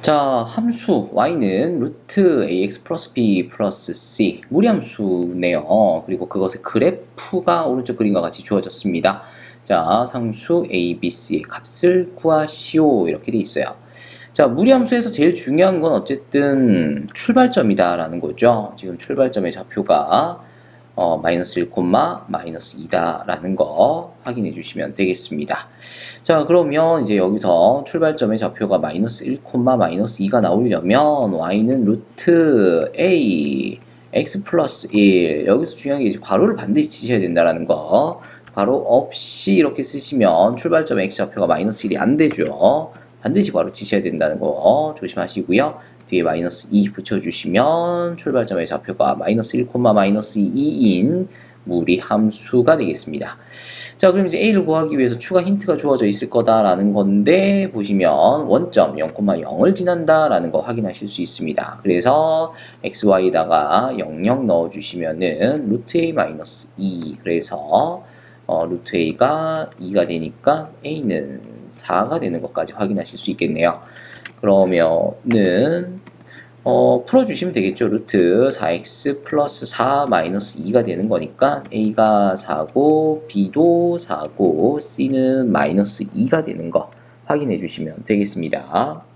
자, 함수 y는 루트 ax 플러스 b 플러스 c 무리함수네요. 그리고 그것의 그래프가 오른쪽 그림과 같이 주어졌습니다. 자, 상수 a, b, c의 값을 구하시오 이렇게 돼 있어요. 자, 무리함수에서 제일 중요한 건 어쨌든 출발점이다라는 거죠. 지금 출발점의 좌표가 어, 마이너스 1, 마이너스 2다라는 거 확인해 주시면 되겠습니다. 자, 그러면 이제 여기서 출발점의 좌표가 마이너스 1, 마이너스 2가 나오려면 y는 루트 a x 플러스 1 여기서 중요한 게 이제 괄호를 반드시 치셔야 된다라는 거 괄호 없이 이렇게 쓰시면 출발점의 x 좌표가 마이너스 1이 안 되죠. 반드시 괄호 치셔야 된다는 거 조심하시고요. 뒤에 마이너스 2 붙여주시면 출발점의 좌표가 마이너스 1, 마이너스 2인 무리 함수가 되겠습니다. 자, 그럼 이제 a를 구하기 위해서 추가 힌트가 주어져 있을 거다라는 건데 보시면 원점 0,0을 지난다라는 거 확인하실 수 있습니다. 그래서 xy에다가 00 넣어주시면은 루트 a 마이너스 2 그래서 어, 루트 a가 2가 되니까 a는 4가 되는 것까지 확인하실 수 있겠네요. 그러면은 어, 풀어주시면 되겠죠. 루트 4x 플러스 4 마이너스 2가 되는 거니까 a가 4고 b도 4고 c는 마이너스 2가 되는 거 확인해 주시면 되겠습니다.